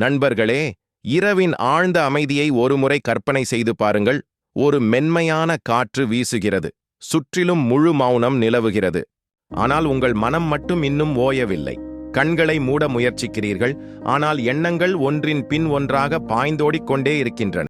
நண்பர்களே இரவின் ஆழ்ந்த அமைதியை ஒருமுறை கற்பனை செய்து பாருங்கள். ஒரு மென்மையான காற்று வீசுகிறது. சுற்றிலும் முழு மௌனம் நிலவுகிறது. ஆனால் உங்கள் மனம் மட்டும் இன்னும் ஓயவில்லை. கண்களை மூட முயற்சிக்கிறீர்கள். ஆனால் எண்ணங்கள் ஒன்றின் பின் ஒன்றாக பாய்ந்தோடிக் கொண்டே இருக்கின்றன.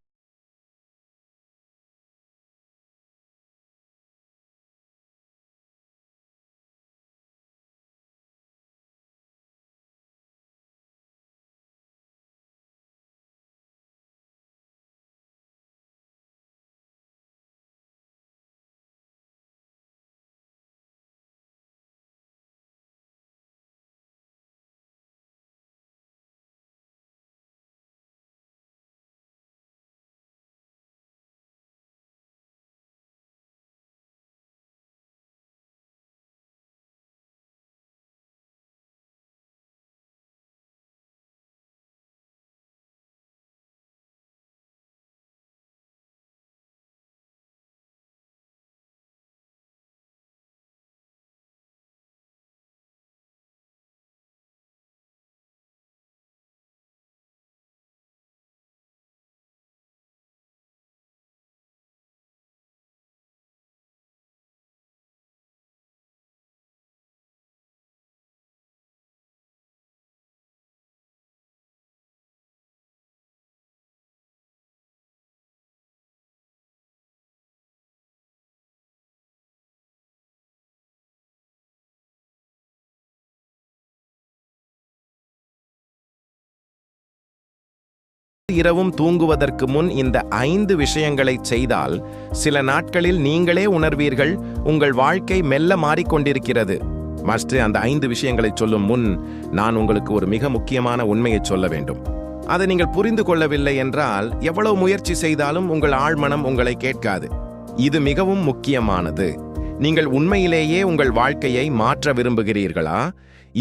இரவும் தூங்குவதற்கு முன் இந்த ஐந்து விஷயங்களை செய்தால் சில நாட்களில் நீங்களே உணர்வீர்கள் உங்கள் வாழ்க்கை மெல்ல மாறிக்கொண்டிருக்கிறது. மாஸ்டர் அந்த ஐந்து விஷயங்களை சொல்லும் முன் நான் உங்களுக்கு ஒரு மிக முக்கியமான உண்மையை சொல்ல வேண்டும். அதை நீங்கள் புரிந்து கொள்ளவில்லை என்றால் எவ்வளவு முயற்சி செய்தாலும் உங்கள் ஆழ்மனம் உங்களை கேட்காது. இது மிகவும் முக்கியமானது. நீங்கள் உண்மையிலேயே உங்கள் வாழ்க்கையை மாற்ற விரும்புகிறீர்களா?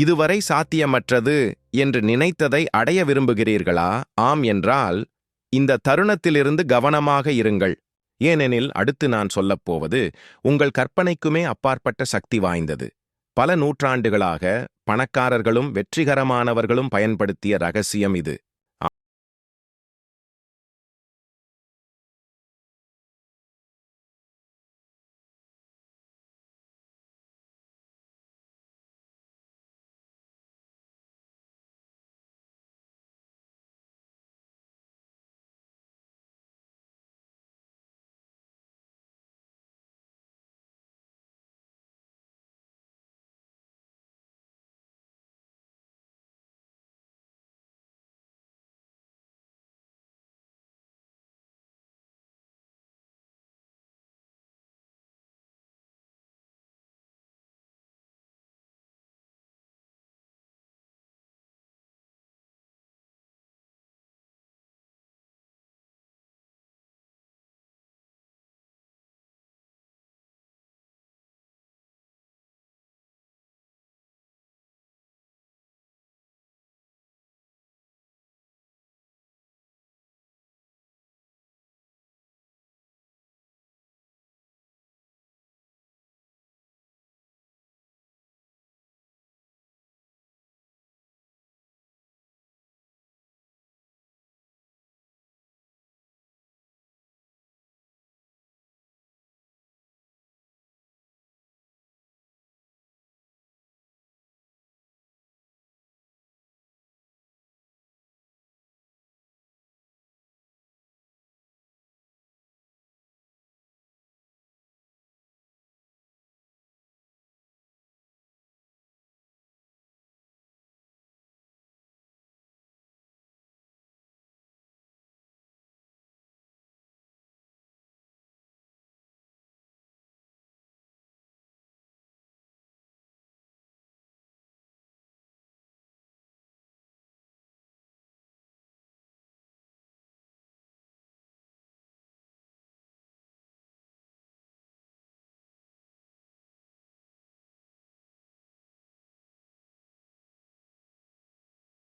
இதுவரை சாத்தியமற்றது என்று நினைத்ததை அடைய விரும்புகிறீர்களா? ஆம் என்றால் இந்த தருணத்திலிருந்து கவனமாக இருங்கள். ஏனெனில் அடுத்து நான் சொல்லப்போவது உங்கள் கற்பனைக்குமே அப்பாற்பட்ட சக்தி வாய்ந்தது. பல நூற்றாண்டுகளாக பணக்காரர்களும் வெற்றிகரமானவர்களும் பயன்படுத்திய ரகசியம் இது.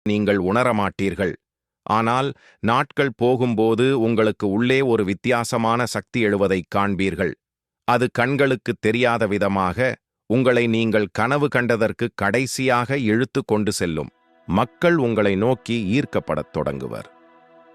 நீங்கள் உணரமாட்டீர்கள். ஆனால் நாட்கள் போகும்போது உங்களுக்கு உள்ளே ஒரு வித்தியாசமான சக்தி எழுவதைக் காண்பீர்கள். அது கண்களுக்குத் தெரியாத விதமாக உங்களை நீங்கள் கனவு கண்டதற்கு கடைசியாக இழுத்து கொண்டு செல்லும். மக்கள் உங்களை நோக்கி ஈர்க்கப்படத் தொடங்குவர்.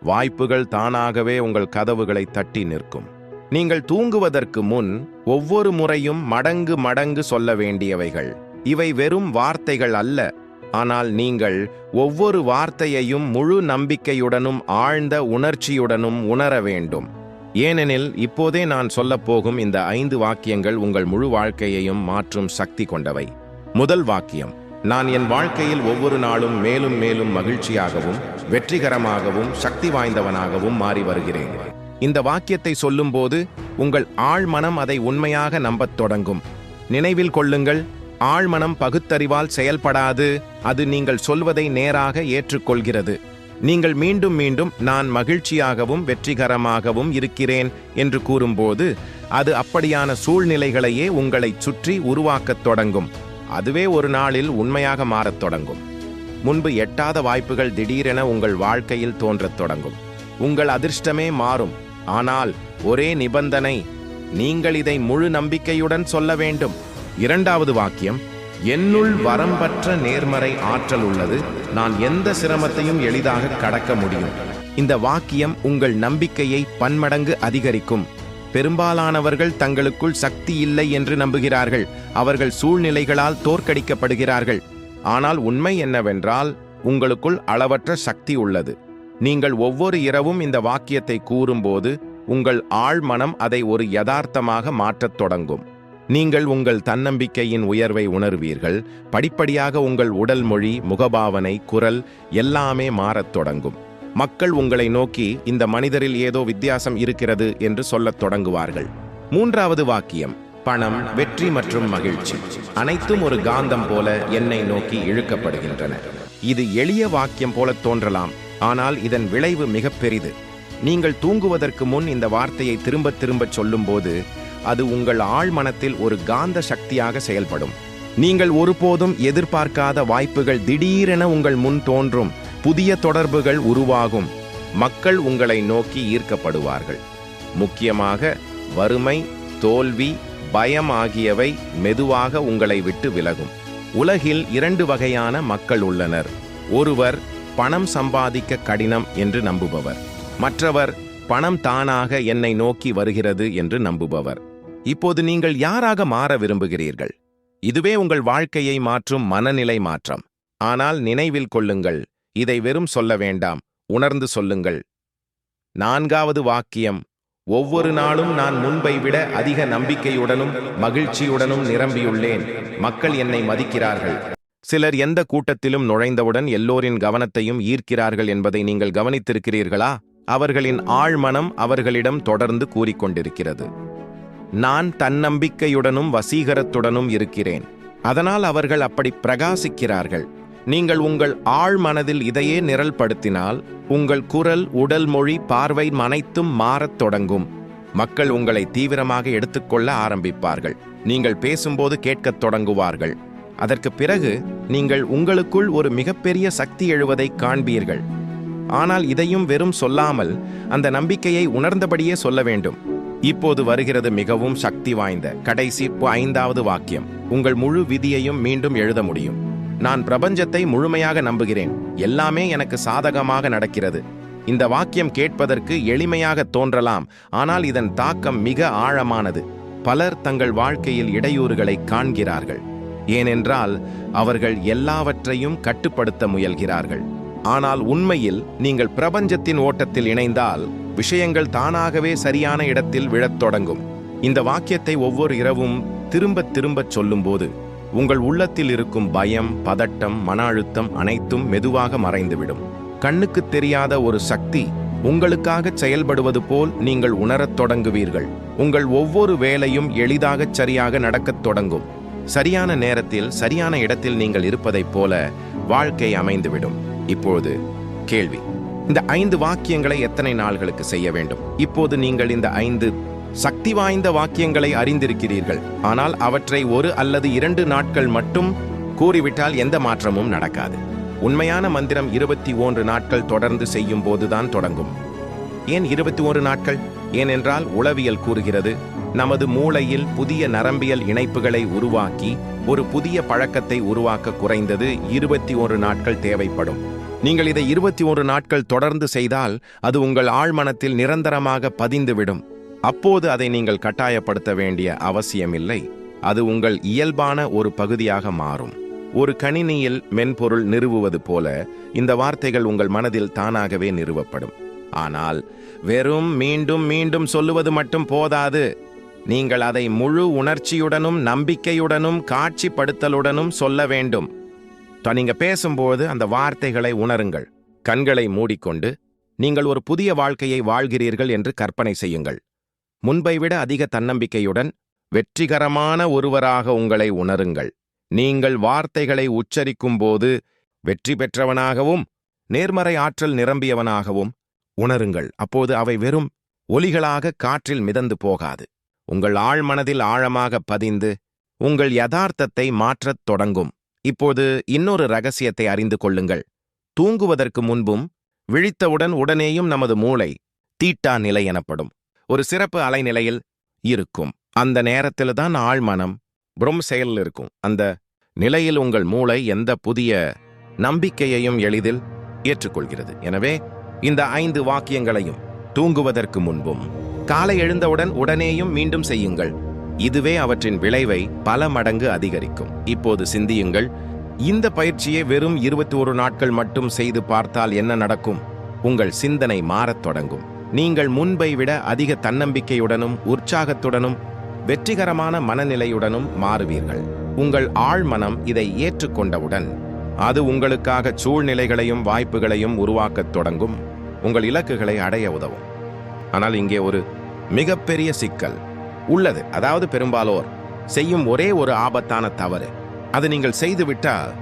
வாய்ப்புகள் தானாகவே உங்கள் கதவுகளை தட்டி நிற்கும். நீங்கள் தூங்குவதற்கு முன் ஒவ்வொரு முறையும் மடங்கு மடங்கு சொல்ல வேண்டியவைகள். இவை வெறும் வார்த்தைகள் அல்ல. ஆனால் நீங்கள் ஒவ்வொரு வார்த்தையையும் முழு நம்பிக்கையுடனும் ஆழ்ந்த உணர்ச்சியுடனும் உணர வேண்டும். ஏனெனில் இப்போதே நான் சொல்லப்போகும் இந்த ஐந்து வாக்கியங்கள் உங்கள் முழு வாழ்க்கையையும் மாற்றும் சக்தி கொண்டவை. முதல் வாக்கியம் நான் என் வாழ்க்கையில் ஒவ்வொரு நாளும் மேலும் மேலும் மகிழ்ச்சியாகவும் வெற்றிகரமாகவும் சக்தி வாய்ந்தவனாகவும் மாறி வருகிறேன். இந்த வாக்கியத்தை சொல்லும்போது உங்கள் ஆழ்மனம் அதை உண்மையாக நம்பத் தொடங்கும். நினைவில் கொள்ளுங்கள் ஆழ்மனம் பகுத்தறிவால் செயல்படாது அது நீங்கள் சொல்வதை நேராக ஏற்றுக்கொள்கிறது. நீங்கள் மீண்டும் மீண்டும் நான் மகிழ்ச்சியாகவும் வெற்றிகரமாகவும் இருக்கிறேன் என்று கூறும்போது அது அப்படியான சூழ்நிலைகளையே உங்களைச் சுற்றி உருவாக்கத் தொடங்கும். அதுவே ஒரு நாளில் உண்மையாக மாறத் தொடங்கும். முன்பு எட்டாத வாய்ப்புகள் திடீரென உங்கள் வாழ்க்கையில் தோன்றத் தொடங்கும். உங்கள் அதிர்ஷ்டமே மாறும். ஆனால் ஒரே நிபந்தனை நீங்கள் இதை முழு நம்பிக்கையுடன் சொல்ல வேண்டும். இரண்டாவது வாக்கியம் என்னுள் வரம்பற்ற நேர்மறை ஆற்றல் உள்ளது. நான் எந்த சிரமத்தையும் எளிதாக கடக்க முடியும். இந்த வாக்கியம் உங்கள் நம்பிக்கையை பன்மடங்கு அதிகரிக்கும். பெரும்பாலானவர்கள் தங்களுக்குள் சக்தி இல்லை என்று நம்புகிறார்கள். அவர்கள் சூழ்நிலைகளால் தோற்கடிக்கப்படுகிறார்கள். ஆனால் உண்மை என்னவென்றால் உங்களுக்குள் அளவற்ற சக்தி உள்ளது. நீங்கள் ஒவ்வொரு இரவும் இந்த வாக்கியத்தை கூறும்போது உங்கள் ஆழ்மனம் அதை ஒரு யதார்த்தமாக மாற்றத் தொடங்கும். நீங்கள் உங்கள் தன்னம்பிக்கையின் உயர்வை உணர்வீர்கள். படிப்படியாக உங்கள் உடல் மொழி முகபாவனை குரல் எல்லாமே மாறத் தொடங்கும். மக்கள் உங்களை நோக்கி இந்த மனிதரில் ஏதோ வித்தியாசம் இருக்கிறது என்று சொல்லத் தொடங்குவார்கள். மூன்றாவது வாக்கியம் பணம் வெற்றி மற்றும் மகிழ்ச்சி. அனைத்தும் ஒரு காந்தம் போல என்னை நோக்கி இழுக்கப்படுகின்றன. இது எளிய வாக்கியம் போல தோன்றலாம் ஆனால் இதன் விளைவு மிக பெரிது. நீங்கள் தூங்குவதற்கு முன் இந்த வார்த்தையை திரும்ப திரும்பச் சொல்லும்போது அது உங்கள் ஆழ்மனத்தில் ஒரு காந்த சக்தியாக செயல்படும். நீங்கள் ஒருபோதும் எதிர்பார்க்காத வாய்ப்புகள் திடீரென உங்கள் முன் தோன்றும். புதிய தொடர்புகள் உருவாகும். மக்கள் உங்களை நோக்கி ஈர்க்கப்படுவார்கள். முக்கியமாக வறுமை தோல்வி பயம் ஆகியவை மெதுவாக உங்களை விட்டு விலகும். உலகில் இரண்டு வகையான மக்கள் உள்ளனர். ஒருவர் பணம் சம்பாதிக்க கடினம் என்று நம்புபவர். மற்றவர் பணம் தானாக என்னை நோக்கி வருகிறது என்று நம்புபவர். இப்போது நீங்கள் யாராக மாற விரும்புகிறீர்கள்? இதுவே உங்கள் வாழ்க்கையை மாற்றும் மனநிலை மாற்றம். ஆனால் நினைவில் கொள்ளுங்கள் இதை வெறும் சொல்ல வேண்டாம் உணர்ந்து சொல்லுங்கள். நான்காவது வாக்கியம் ஒவ்வொரு நாளும் நான் முன்பை விட அதிக நம்பிக்கையுடனும் மகிழ்ச்சியுடனும் நிரம்பியுள்ளேன். மக்கள் என்னை மதிக்கிறார்கள். சிலர் எந்த கூட்டத்திலும் நுழைந்தவுடன் எல்லோரின் கவனத்தையும் ஈர்க்கிறார்கள் என்பதை நீங்கள் கவனித்திருக்கிறீர்களா? அவர்களின் ஆழ்மனம் அவர்களிடம் தொடர்ந்து கூறிக்கொண்டிருக்கிறது. நான் தன்னம்பிக்கையுடனும் வசீகரத்துடனும் இருக்கிறேன். அதனால் அவர்கள் அப்படி பிரகாசிக்கிறார்கள். நீங்கள் உங்கள் ஆழ் மனதில் இதையே நிரல்படுத்தினால் உங்கள் குரல் உடல் மொழி பார்வை மனைத்தும் மாறத் தொடங்கும். மக்கள் உங்களை தீவிரமாக எடுத்துக்கொள்ள ஆரம்பிப்பார்கள். நீங்கள் பேசும்போது கேட்கத் தொடங்குவார்கள். அதற்கு பிறகு நீங்கள் உங்களுக்குள் ஒரு மிகப்பெரிய சக்தி எழுவதை காண்பீர்கள். ஆனால் இதையும் வெறும் சொல்லாமல் அந்த நம்பிக்கையை உணர்ந்தபடியே சொல்ல வேண்டும். இப்போது வருகிறது மிகவும் சக்தி வாய்ந்த கடைசி ஐந்தாவது வாக்கியம். உங்கள் முழு விதியையும் மீண்டும் எழுத முடியும். நான் பிரபஞ்சத்தை முழுமையாக நம்புகிறேன். எல்லாமே எனக்கு சாதகமாக நடக்கிறது. இந்த வாக்கியம் கேட்பதற்கு எளிமையாக தோன்றலாம். ஆனால் இதன் தாக்கம் மிக ஆழமானது. பலர் தங்கள் வாழ்க்கையில் இடையூறுகளை காண்கிறார்கள். ஏனென்றால் அவர்கள் எல்லாவற்றையும் கட்டுப்படுத்த முயல்கிறார்கள். ஆனால் உண்மையில் நீங்கள் பிரபஞ்சத்தின் ஓட்டத்தில் இணைந்தால் விஷயங்கள் தானாகவே சரியான இடத்தில் விழத் தொடங்கும். இந்த வாக்கியத்தை ஒவ்வொரு இரவும் திரும்பத் திரும்பச் சொல்லும்போது உங்கள் உள்ளத்தில் இருக்கும் பயம் பதட்டம் மன அழுத்தம் அனைத்தும் மெதுவாக மறைந்துவிடும். கண்ணுக்குத் தெரியாத ஒரு சக்தி உங்களுக்காக செயல்படுவது போல் நீங்கள் உணரத் தொடங்குவீர்கள். உங்கள் ஒவ்வொரு வேலையும் எளிதாகச் சரியாக நடக்கத் தொடங்கும். சரியான நேரத்தில் சரியான இடத்தில் நீங்கள் இருப்பதைப் போல வாழ்க்கை அமைந்துவிடும். இப்பொழுது கேள்வி. இந்த ஐந்து வாக்கியங்களை எத்தனை நாள்களுக்கு செய்ய வேண்டும்? இப்போது நீங்கள் இந்த ஐந்து சக்தி வாய்ந்த வாக்கியங்களை அறிந்திருக்கிறீர்கள். ஆனால் அவற்றை ஒரு அல்லது இரண்டு நாட்கள் மட்டும் கூறிவிட்டால் எந்த மாற்றமும் நடக்காது. உண்மையான மந்திரம் இருபத்தி ஓன்று நாட்கள் தொடர்ந்து செய்யும் போதுதான் தொடங்கும். ஏன் இருபத்தி ஓரு நாட்கள்? ஏனென்றால் உளவியல் கூறுகிறது நமது மூளையில் புதிய நரம்பியல் இணைப்புகளை உருவாக்கி ஒரு புதிய பழக்கத்தை உருவாக்க குறைந்தது இருபத்தி ஒரு நாட்கள் தேவைப்படும். நீங்கள் இதை இருபத்தி ஒரு நாட்கள் தொடர்ந்து செய்தால் அது உங்கள் ஆழ்மனத்தில் நிரந்தரமாக பதிந்துவிடும். அப்போது அதை நீங்கள் கட்டாயப்படுத்த வேண்டிய அவசியமில்லை. அது உங்கள் இயல்பான ஒரு பகுதியாக மாறும். ஒரு கணினியில் மென்பொருள் நிறுவுவது போல இந்த வார்த்தைகள் உங்கள் மனதில் தானாகவே நிறுவப்படும். ஆனால் வெறும் மீண்டும் மீண்டும் சொல்லுவது மட்டும் போதாது. நீங்கள் அதை முழு உணர்ச்சியுடனும் நம்பிக்கையுடனும் காட்சிப்படுத்தலுடனும் சொல்ல வேண்டும். நீங்க பேசும்போது அந்த வார்த்தைகளை உணருங்கள். கண்களை மூடிக்கொண்டு நீங்கள் ஒரு புதிய வாழ்க்கையை வாழ்கிறீர்கள் என்று கற்பனை செய்யுங்கள். முன்பை விட அதிக தன்னம்பிக்கையுடன் வெற்றிகரமான ஒருவராக உங்களை உணருங்கள். நீங்கள் வார்த்தைகளை உச்சரிக்கும் போது வெற்றி பெற்றவனாகவும் நேர்மறை ஆற்றல் நிரம்பியவனாகவும் உணருங்கள். அப்போது அவை வெறும் ஒலிகளாக காற்றில் மிதந்து போகாது. உங்கள் ஆழ்மனதில் ஆழமாக பதிந்து உங்கள் யதார்த்தத்தை மாற்றத் தொடங்கும். இப்போது இன்னொரு ரகசியத்தை அறிந்து கொள்ளுங்கள். தூங்குவதற்கு முன்பும் விழித்தவுடன் உடனேயும் நமது மூளை தீட்டா நிலை எனப்படும். ஒரு சிறப்பு அலைநிலையில் இருக்கும். அந்த நேரத்தில்தான் ஆழ்மனம் புரம் செயலில் இருக்கும். அந்த நிலையில் உங்கள் மூளை எந்த புதிய நம்பிக்கையையும் எளிதில் ஏற்றுக்கொள்கிறது. எனவே இந்த ஐந்து வாக்கியங்களையும் தூங்குவதற்கு முன்பும் காலை எழுந்தவுடன் உடனேயும் மீண்டும் செய்யுங்கள். இதுவே அவற்றின் விளைவை பல மடங்கு அதிகரிக்கும். இப்போது சிந்தியுங்கள். இந்த பயிற்சியை வெறும் இருபத்தி ஒரு நாட்கள் மட்டும் செய்து பார்த்தால் என்ன நடக்கும்? உங்கள் சிந்தனை மாறத் தொடங்கும். நீங்கள் முன்பை விட அதிக தன்னம்பிக்கையுடனும் உற்சாகத்துடனும் வெற்றிகரமான மனநிலையுடனும் மாறுவீர்கள். உங்கள் ஆழ்மனம் இதை ஏற்றுக்கொண்டவுடன் அது உங்களுக்காக சூழ்நிலைகளையும் வாய்ப்புகளையும் உருவாக்கத் தொடங்கும். உங்கள் இலக்குகளை அடைய உதவும். ஆனால் இங்கே ஒரு மிகப்பெரிய சிக்கல். உள்ளது. அதாவது பெரும்பாலோர் செய்யும் ஒரே ஒரு ஆபத்தான தவறு. அது நீங்கள் செய்துவிட்டால்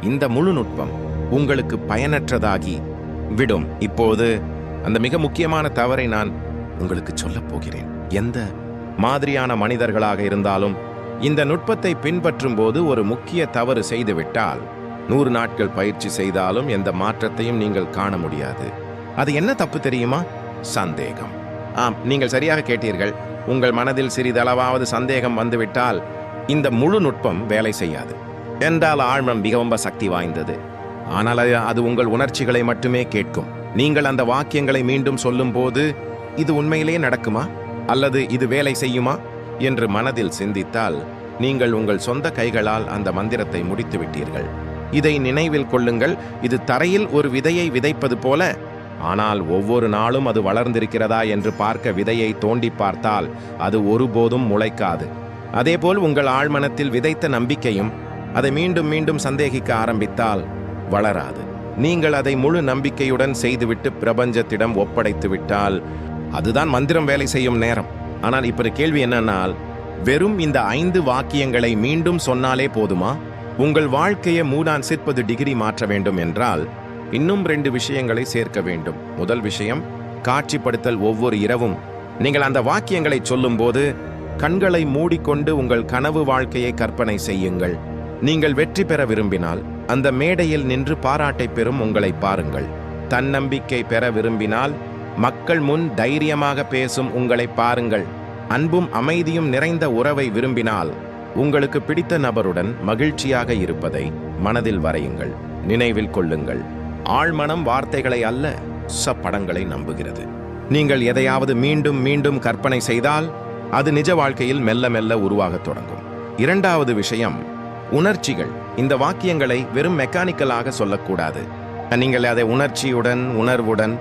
இந்த முழு நுட்பம் உங்களுக்கு பயனற்றதாகி விடும். இப்போது அந்த மிக முக்கியமான தவறை நான் உங்களுக்கு சொல்லப் போகிறேன். எந்த மாதிரியான மனிதர்களாக இருந்தாலும் இந்த நுட்பத்தை பின்பற்றும் போது ஒரு முக்கிய தவறு செய்துவிட்டால் நூறு நாட்கள் பயிற்சி செய்தாலும் எந்த மாற்றத்தையும் நீங்கள் காண முடியாது. அது என்ன தப்பு தெரியுமா? சந்தேகம். ஆம் நீங்கள் சரியாக கேட்டீர்கள். உங்கள் மனதில் சிறிதளவாவது சந்தேகம் வந்துவிட்டால் இந்த முழு நுட்பம் வேலை செய்யாது. என்றால் ஆழ்மம் மிகவும் சக்தி வாய்ந்தது. ஆனால் அது- அது உங்கள் உணர்ச்சிகளை மட்டுமே கேட்கும். நீங்கள் அந்த வாக்கியங்களை மீண்டும் சொல்லும்போது இது உண்மையிலேயே நடக்குமா? அல்லது இது வேலை செய்யுமா? என்று மனதில் சிந்தித்தால் நீங்கள் உங்கள் சொந்த கைகளால் அந்த மந்திரத்தை முடித்து விட்டீர்கள் இதை நினைவில் கொள்ளுங்கள். இது தரையில் ஒரு விதையை விதைப்பது போல ஆனால் ஒவ்வொரு நாளும் அது வளர்ந்திருக்கிறதா என்று பார்க்க விதையை தோண்டி பார்த்தால் அது ஒருபோதும் முளைக்காது. அதேபோல் உங்கள் ஆழ்மனத்தில் விதைத்த நம்பிக்கையும் அதை மீண்டும் மீண்டும் சந்தேகிக்க ஆரம்பித்தால் வளராது. நீங்கள் அதை முழு நம்பிக்கையுடன் செய்துவிட்டு பிரபஞ்சத்திடம் ஒப்படைத்து விட்டால் அதுதான் மந்திரம் வேலை செய்யும் நேரம். ஆனால் இப்போ கேள்வி என்னன்னால் வெறும் இந்த ஐந்து வாக்கியங்களை மீண்டும் சொன்னாலே போதுமா? உங்கள் வாழ்க்கையை மூடான் சிற்பது டிகிரி மாற்ற வேண்டும் என்றால் இன்னும் ரெண்டு விஷயங்களை சேர்க்க வேண்டும். முதல் விஷயம் காட்சிப்படுத்தல் ஒவ்வொரு இரவும். நீங்கள் அந்த வாக்கியங்களை சொல்லும்போது கண்களை மூடிக்கொண்டு உங்கள் கனவு வாழ்க்கையை கற்பனை செய்யுங்கள். நீங்கள் வெற்றி பெற விரும்பினால் அந்த மேடையில் நின்று பாராட்டை பெறும் உங்களை பாருங்கள். தன்னம்பிக்கை பெற விரும்பினால் மக்கள் முன் தைரியமாக பேசும் உங்களை பாருங்கள். அன்பும் அமைதியும் நிறைந்த உறவை விரும்பினால் உங்களுக்கு பிடித்த நபருடன் மகிழ்ச்சியாக இருப்பதை மனதில் வரையுங்கள். நினைவில் கொள்ளுங்கள். ஆழ்மனம் வார்த்தைகளை அல்ல சப்படங்களை படங்களை நம்புகிறது. நீங்கள் எதையாவது மீண்டும் மீண்டும் கற்பனை செய்தால் அது நிஜ வாழ்க்கையில் மெல்ல மெல்ல உருவாகத் தொடங்கும். இரண்டாவது விஷயம் உணர்ச்சிகள். இந்த வாக்கியங்களை வெறும் மெக்கானிக்கலாக சொல்லக்கூடாது. நீங்கள் அதை உணர்ச்சியுடன் உணர்வுடன்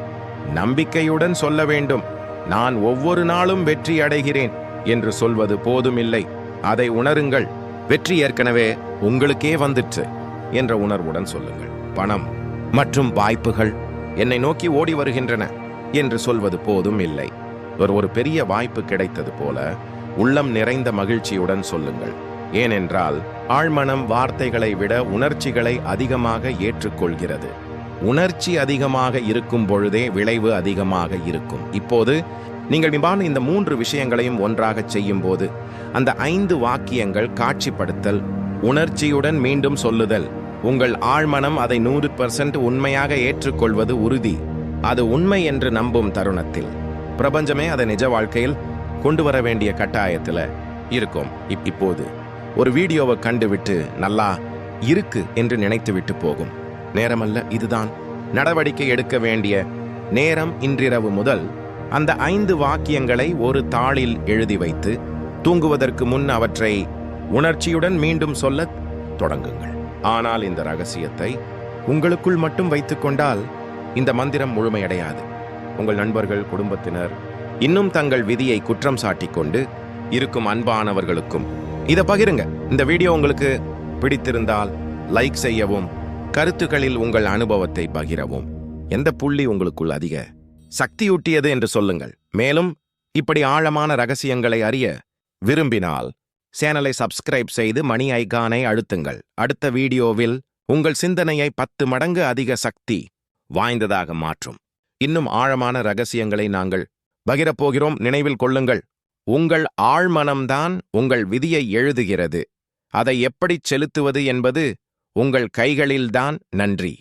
நம்பிக்கையுடன் சொல்ல வேண்டும். நான் ஒவ்வொரு நாளும் வெற்றி அடைகிறேன் என்று சொல்வது போதுமில்லை அதை உணருங்கள். வெற்றி ஏற்கனவே உங்களுக்கே வந்துற்று என்ற உணர்வுடன் சொல்லுங்கள். பணம். மற்றும் வாய்ப்புகள் என்னை நோக்கி ஓடி வருகின்றன என்று சொல்வது போதும் இல்லை. ஒரு ஒரு பெரிய வாய்ப்பு கிடைத்தது போல உள்ளம் நிறைந்த மகிழ்ச்சியுடன் சொல்லுங்கள். ஏனென்றால் ஆழ்மனம் வார்த்தைகளை விட உணர்ச்சிகளை அதிகமாக ஏற்றுக்கொள்கிறது. உணர்ச்சி அதிகமாக இருக்கும் பொழுதே விளைவு அதிகமாக இருக்கும். இப்போது நீங்கள் விமான இந்த மூன்று விஷயங்களையும் ஒன்றாகச் செய்யும்போது அந்த ஐந்து வாக்கியங்கள் காட்சிப்படுத்தல் உணர்ச்சியுடன் மீண்டும் சொல்லுதல் உங்கள் ஆழ்மனம் அதை நூறு பர்சன்ட் உண்மையாக ஏற்றுக்கொள்வது உறுதி. அது உண்மை என்று நம்பும் தருணத்தில். பிரபஞ்சமே அதை நிஜ வாழ்க்கையில் கொண்டு வர வேண்டிய கட்டாயத்தில் இருக்கும். இப்- இப்போது ஒரு வீடியோவை கண்டுவிட்டு நல்லா இருக்கு என்று நினைத்துவிட்டு போகும். நேரமல்ல இதுதான். நடவடிக்கை எடுக்க வேண்டிய நேரம் இன்றிரவு முதல் அந்த ஐந்து வாக்கியங்களை ஒரு தாளில் எழுதி வைத்து தூங்குவதற்கு முன் அவற்றை உணர்ச்சியுடன் மீண்டும் சொல்லத் தொடங்குங்கள். ஆனால் இந்த ரகசியத்தை உங்களுக்குள் மட்டும் வைத்துக்கொண்டால் இந்த மந்திரம் முழுமையடையாது. உங்கள் நண்பர்கள் குடும்பத்தினர் இன்னும் தங்கள் விதியை குற்றம் சாட்டிக் கொண்டு இருக்கும் அன்பானவர்களுக்கும் இதை பகிருங்க. இந்த வீடியோ உங்களுக்கு பிடித்திருந்தால் லைக் செய்யவும் கருத்துக்களில் உங்கள் அனுபவத்தை பகிரவும். எந்த புள்ளி உங்களுக்குள் அதிக சக்தியூட்டியது என்று சொல்லுங்கள். மேலும் இப்படி ஆழமான ரகசியங்களை அறிய விரும்பினால் சேனலை சப்ஸ்கிரைப் செய்து மணி ஐகானை அழுத்துங்கள். அடுத்த வீடியோவில் உங்கள் சிந்தனையை பத்து மடங்கு அதிக சக்தி வாய்ந்ததாக மாற்றும். இன்னும் ஆழமான ரகசியங்களை நாங்கள் பகிரப்போகிறோம் நினைவில் கொள்ளுங்கள் உங்கள் ஆழ்மனம்தான் உங்கள் விதியை எழுதுகிறது. அதை எப்படிச் செலுத்துவது என்பது உங்கள் கைகளில்தான் நன்றி.